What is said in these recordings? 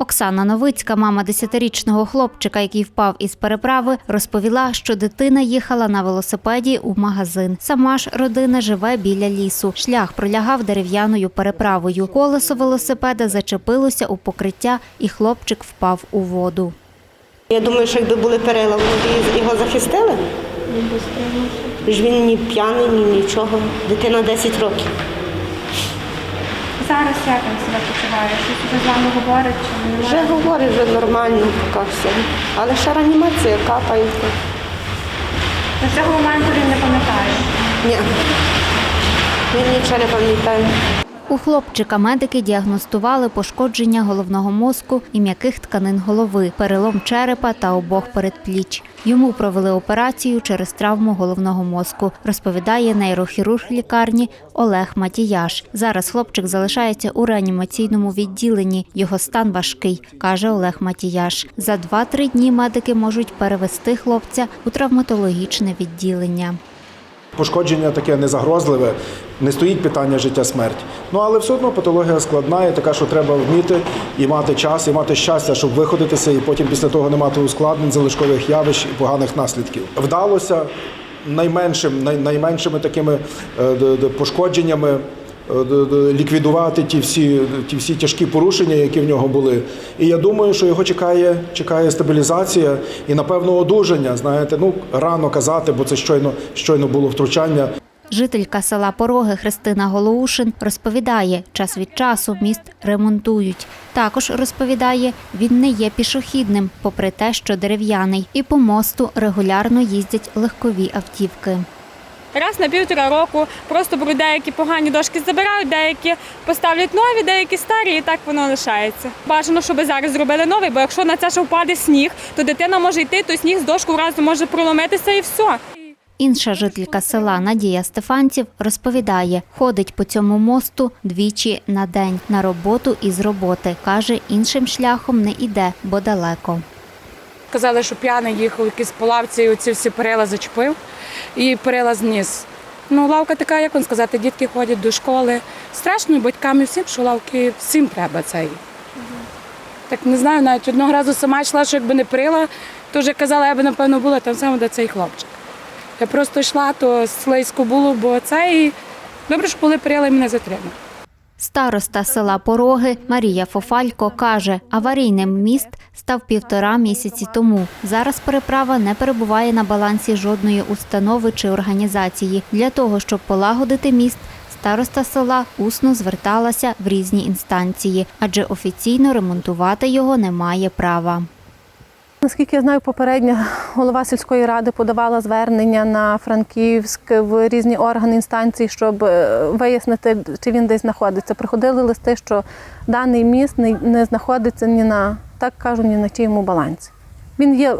Оксана Новицька, мама десятирічного хлопчика, який впав із переправи, розповіла, що дитина їхала на велосипеді у магазин. Сама ж родина живе біля лісу. Шлях пролягав дерев'яною переправою. Колесо велосипеда зачепилося у покриття, і хлопчик впав у воду. Я думаю, що якби були перила, вони його захистили. Він ні п'яний, ні нічого. Дитина 10 років. Зараз як він себе почуває? Щось вже з вами говорить чи не Вже говорить, вже нормально поки все. Але ще реанімація капає. До цього моменту він не пам'ятає. Ні. Він нічого не пам'ятає. У хлопчика медики діагностували пошкодження головного мозку і м'яких тканин голови, перелом черепа та обох передпліч. Йому провели операцію через травму головного мозку, розповідає нейрохірург лікарні Олег Матіяш. Зараз хлопчик залишається у реанімаційному відділенні. Його стан важкий, каже Олег Матіяш. За 2-3 дні медики можуть перевести хлопця у травматологічне відділення. Пошкодження таке незагрозливе, не стоїть питання життя-смерть. Ну але все одно патологія складна і така, що треба вміти і мати час, і мати щастя, щоб виходитися, і потім після того не мати ускладнень, залишкових явищ і поганих наслідків. Вдалося найменшим, най, найменшими такими е, пошкодженнями. Е, Ліквідувати ті всі, ті всі тяжкі порушення, які в нього були. І я думаю, що його чекає, чекає стабілізація і, напевно, одужання. Знаєте, ну рано казати, бо це щойно, щойно було втручання. Жителька села Пороги Христина Голоушин розповідає, час від часу міст ремонтують. Також розповідає, він не є пішохідним, попри те, що дерев'яний, і по мосту регулярно їздять легкові автівки. Раз на півтора року просто беруть деякі погані дошки забирають, деякі поставлять нові, деякі старі, і так воно лишається. Бажано, щоб зараз зробили новий, бо якщо на це ще впаде сніг, то дитина може йти, то сніг з дошку разом може проломитися і все. Інша жителька села Надія Стефанців розповідає, ходить по цьому мосту двічі на день на роботу і з роботи. Каже, іншим шляхом не іде, бо далеко. Казали, що п'яний їхав якийсь по лавці, і оці всі перила зачепив і перила зніс. Ну, лавка така, як вам сказати, дітки ходять до школи. Страшно і батькам і всім, що лавки всім треба цей. Так не знаю, навіть одного разу сама йшла, що якби не перила, то вже казала, я би напевно була там саме де цей хлопчик. Я просто йшла, то слизько було, бо цей добре, що були перила і мене затримали. Староста села Пороги Марія Фофалько каже, аварійним міст став півтора місяці тому. Зараз переправа не перебуває на балансі жодної установи чи організації. Для того, щоб полагодити міст, староста села усно зверталася в різні інстанції, адже офіційно ремонтувати його не має права. Наскільки я знаю, попередня голова сільської ради подавала звернення на Франківськ в різні органи інстанції, щоб е, вияснити, чи він десь знаходиться. Приходили листи, що даний міст не, знаходиться ні на так кажу, ні на чиєму балансі. Він є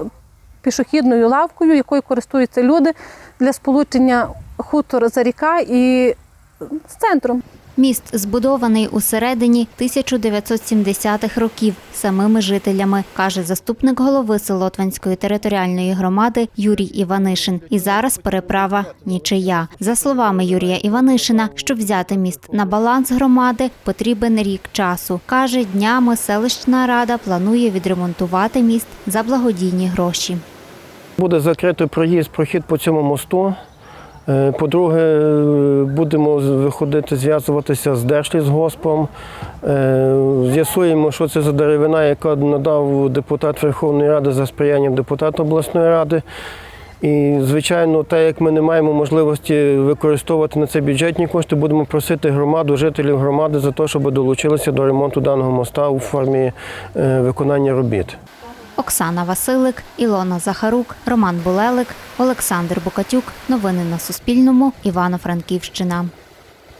пішохідною лавкою, якою користуються люди для сполучення хутор за ріка і з центром. Міст збудований у середині 1970-х років самими жителями, каже заступник голови Солотванської територіальної громади Юрій Іванишин. І зараз переправа нічия. За словами Юрія Іванишина, щоб взяти міст на баланс громади, потрібен рік часу. каже, днями селищна рада планує відремонтувати міст за благодійні гроші. Буде закритий проїзд, прохід по цьому мосту. Е, По-друге, будемо виходити, зв'язуватися з Держлісгоспом. Е, З'ясуємо, що це за деревина, яка надав депутат Верховної Ради за сприянням депутата обласної ради. І, звичайно, так як ми не маємо можливості використовувати на це бюджетні кошти, будемо просити громаду, жителів громади за те, щоб долучилися до ремонту даного моста у формі е, виконання робіт. Оксана Василик, Ілона Захарук, Роман Булелик, Олександр Букатюк. Новини на Суспільному. Івано-Франківщина.